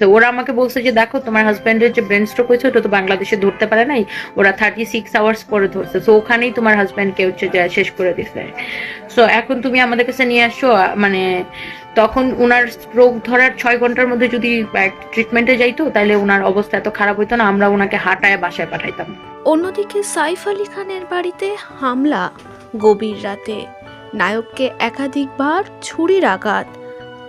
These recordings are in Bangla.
তো ওরা আমাকে বলছে যে দেখো তোমার হাজব্যান্ডের যে ব্রেন স্ট্রোক হয়েছে ওটা তো বাংলাদেশে ধরতে পারে নাই। ওরা থার্টি সিক্স আওয়ার্স পরে ধরছে। তো ওখানেই তোমার হাজবেন্ডকে হচ্ছে যে শেষ করে দিছে। সো এখন তুমি আমাদের কাছে নিয়ে আহ, মানে তখন উনার স্ট্রোক ধরার ছয় ঘণ্টার মধ্যে যদি ট্রিটমেন্টে যাইতো তাহলে ওনার অবস্থা এত খারাপ হইতো না। আমরা ওনাকে হাঁটায় বাসায় পাঠাইতাম। অন্যদিকে সাইফ আলী খানের বাড়িতে হামলা। গভীর রাতে নায়ককে একাধিকবার ছুরির আঘাত।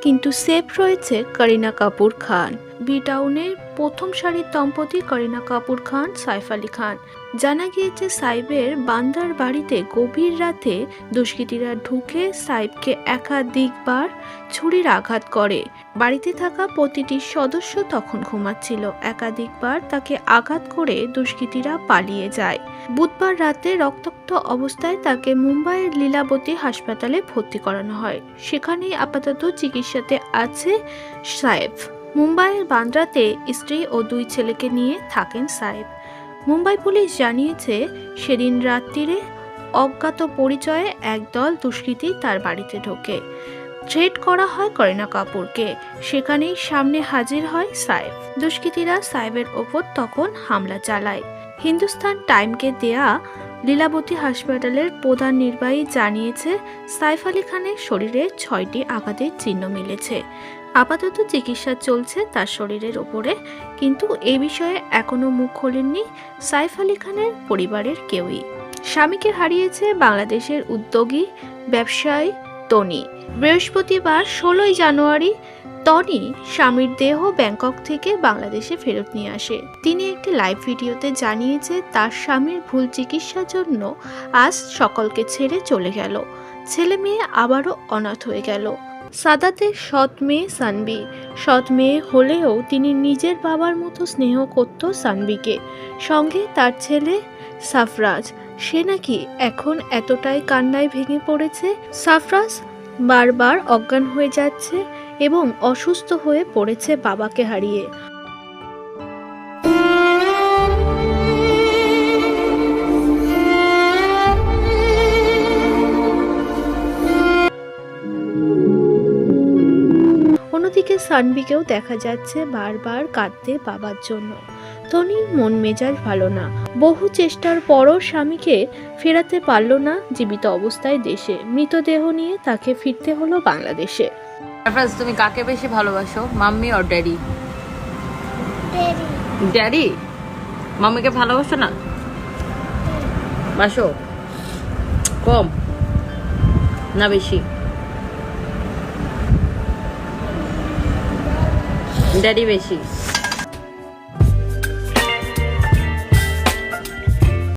কিন্তু সেফ রয়েছে করিনা কাপুর খান। বি টাউনের প্রথম সারির দম্পতি করিনা কাপুর খান, সাইফ আলী খান। জানা গিয়েছে সাইবের বান্দার বাড়িতে গভীর রাতে দুষ্কৃতীরা ঢুকে সাইবকে একাধিকবার ছুরির আঘাত করে। বাড়িতে থাকা প্রতিটি সদস্য তখন ঘুমাচ্ছিল। একাধিকবার তাকে আঘাত করে দুষ্কৃতীরা পালিয়ে যায়। বুধবার রাতে রক্তাক্ত অবস্থায় তাকে মুম্বাইয়ের লীলাবতী হাসপাতালে ভর্তি করানো হয়। সেখানেই আপাতত চিকিৎসাতে আছে সাহেব মুম্বাইয়ের বান্দ্রাতে স্ত্রী ও দুই ছেলেকে নিয়ে থাকেন সাহেব মুম্বাই পুলিশ জানিয়েছে, সেদিন রাত্রিরে অজ্ঞাত পরিচয়ে একদল দুষ্কৃতী তার বাড়িতে ঢোকে। থ্রেট করা হয় করিনা কাপুরকে। সেখানেই সামনে হাজির হয় সাইফ দুষ্কৃতীরা সাইবের ওপর তখন হামলা চালায়। হিন্দুস্তান টাইমকে দেয়া লীলাবতী হাসপাতালের প্রধান নির্বাহী জানিয়েছে, সাইফ আলী খানের শরীরে ছয়টি আঘাতের চিহ্ন মিলেছে। আপাতত চিকিৎসা চলছে তার শরীরের ওপরে, কিন্তু এ বিষয়ে এখনও মুখ খোলেননি সাইফ আলী খানের পরিবারের কেউই। স্বামীকে হারিয়েছে বাংলাদেশের উদ্যোগী, ব্যবসায়ী টনি বৃহস্পতিবার ষোলোই জানুয়ারি টনি স্বামীর দেহ ব্যাংকক থেকে বাংলাদেশে ফেরত নিয়ে আসে। তিনি একটি লাইভ ভিডিওতে জানিয়েছে তার স্বামীর ভুল চিকিৎসার জন্য আজ সকলকে ছেড়ে চলে গেল। ছেলে মেয়ে আবারও অনাথ হয়ে গেল। সাদাতের সৎ মেয়ে সানবি। সৎ মেয়ে হলেও তিনি নিজের বাবার মতো স্নেহ করত সানবিকে। সঙ্গে তার ছেলে সাফরাজ। সে নাকি এখন এতটাই কান্নায় ভেঙে পড়েছে। সাফরাজ বারবার অজ্ঞান হয়ে যাচ্ছে। এবং অসুস্থ হয়ে পড়েছে বাবাকে হারিয়ে। অন্যদিকে সানবিকেও দেখা যাচ্ছে বারবার কাঁদতে বাবার জন্য। তনির মন মেজাজ ভালো না। বহু চেষ্টার পরও স্বামীকে ফেরাতে পারল না জীবিত অবস্থায় দেশে। মৃতদেহ নিয়ে তাকে ফিরতে হলো বাংলাদেশে। সারফরাজ তুমি কাকে বেশি ভালোবাসো মাম্মি অর ড্যাডি ড্যাডি মাম্মিকে ভালোবাসো না? বাসো। কম। না বেশি। ড্যাডি বেশি।